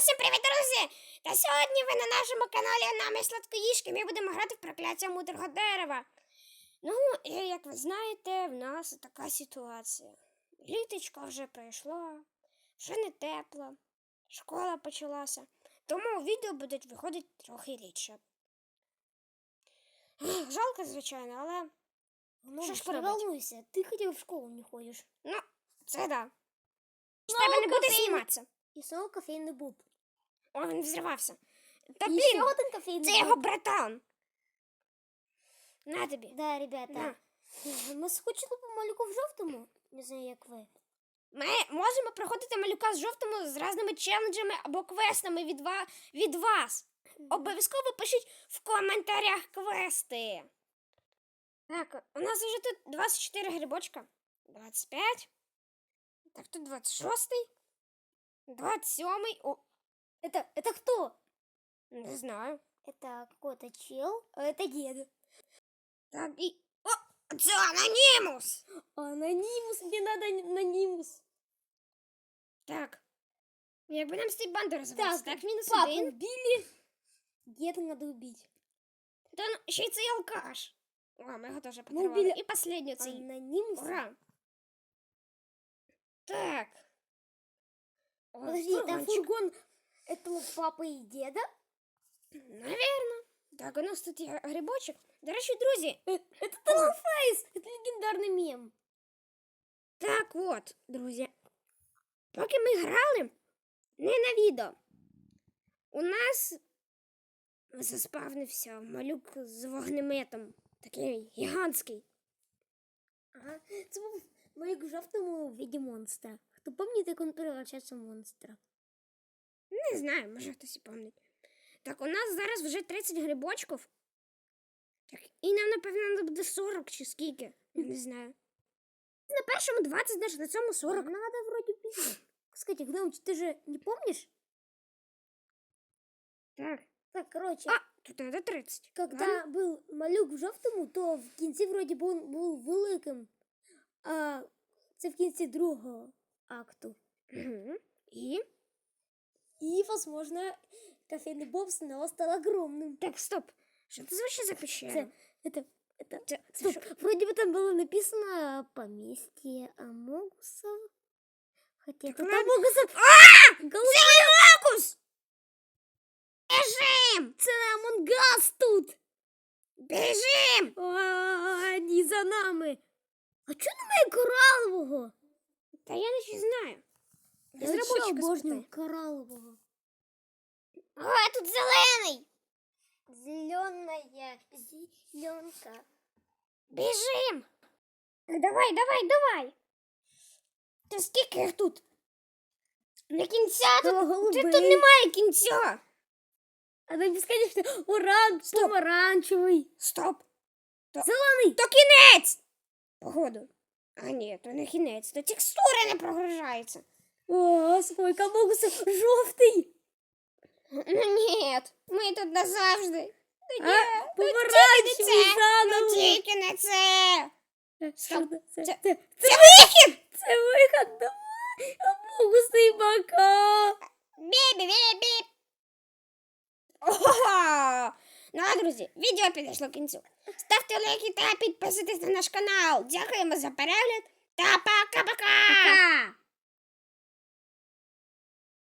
Усім привіт, друзі! Та сьогодні ви на нашому каналі нами сладкоїжки. Ми будемо грати в прокляття мудрого дерева. Ну, і як ви знаєте, в нас така ситуація. Літочко вже пройшло, вже не тепло, школа почалася. Тому відео будуть виходити трохи рідше. Жалко, звичайно, але Ну, Що ж не поробить? волнуйся, ты хотя в школу не ходишь. ну, це да. З Ну, тебе не буде зніматися. И снова кофейный буб. О, він взривався. Та блін, еще один кофейный це його братан. На тобі. Да, ребята. На. Ми скучили по малюку в жовтому. Не знаю, як ви. Ми можемо проходити малюка з жовтому з різними челенджами або квестами від, ва... від вас. Обов'язково пишіть в коментарях квести. Так, у нас вже тут 24 грибочка. 25. Так, тут 26. 27. О, Это, это кто? не знаю. Это какой-то чел, а это дед. Так, і. О! Це анонімус! Анонимус, мне надо анонимус. Так. Якби нам з цієї банди розвиватися. Так, Так, мінус Папу один. убили. Деда надо убить. Та ну, ще й цей алкаш. О, ми його теж Ми потривали. вбили І последній цей. Анонимус? Ура! Так. О, Подожди, это фургончик. фургон этого папы и деда? Наверно. Так, у нас тут є грибочок. До речі, друзі, Э, Это Таллфейс! Это легендарный мем. так от, друзі. Поки ми грали, не на відео. У нас заспавнився малюк з вогнеметом. Такий гігантський. Ага. Це був малюк в жовтому в виді монстра. Хто пам'ятає, як він превращався в монстра? Не знаю, може хтось і пам'ятає. Так, у нас зараз вже 30 грибочків. Так, і нам, напевно, надо буде 40 чи скільки. Я Не знаю. На першому 20, значить на цьому 40. Надо вроде пить. Кстати, Гномыч, ты же не помнишь? Так. Так, короче, А, тут треба 30. когда ладно. был малюк в жовтому, то в кінці вроді був, був великим. А це в кінці другого акту. Мгм. І? І, возможно, кофейный боб снова стал огромным. Так, стоп. Що це вообще за пещера? Це, это, это, Це, це стоп, що? вроде бы там было написано поместье Амогусов. Хотя Так тут нам- Амогусов... А! Голуб- Це Амокус! Біжим! Це Амонгас тут! Біжим! А, Они за нами. А чого немає коралового? Та я не знаю. Я Розробочика вообще обожнюю спитай. коралового. Тут зелений! Зеленая зеленка. Біжим! Так, давай, давай, давай! Та скільки їх тут? Не кінця тут, тут, тут немає кінця! А там бесконечно оранж, Стоп. помаранчевий. Стоп! То, Зелений. то кінець! Походу. А ні, то не кінець, то текстура не прогружається. О, сколько богусов жовтий. Ну ні, ми тут назавжди. Та ні, А, ну тільки не це, ну заново. тільки не це. Стоп. Це, Це- це, Це вихід! це виход, давай. Бока. Бі-бі-бі-бі. Ого! Ну а, друзі, відео підійшло к кінцю. Ставте лайки та підписуйтесь на наш канал. Дякуємо за перегляд та пока-пока! Пока.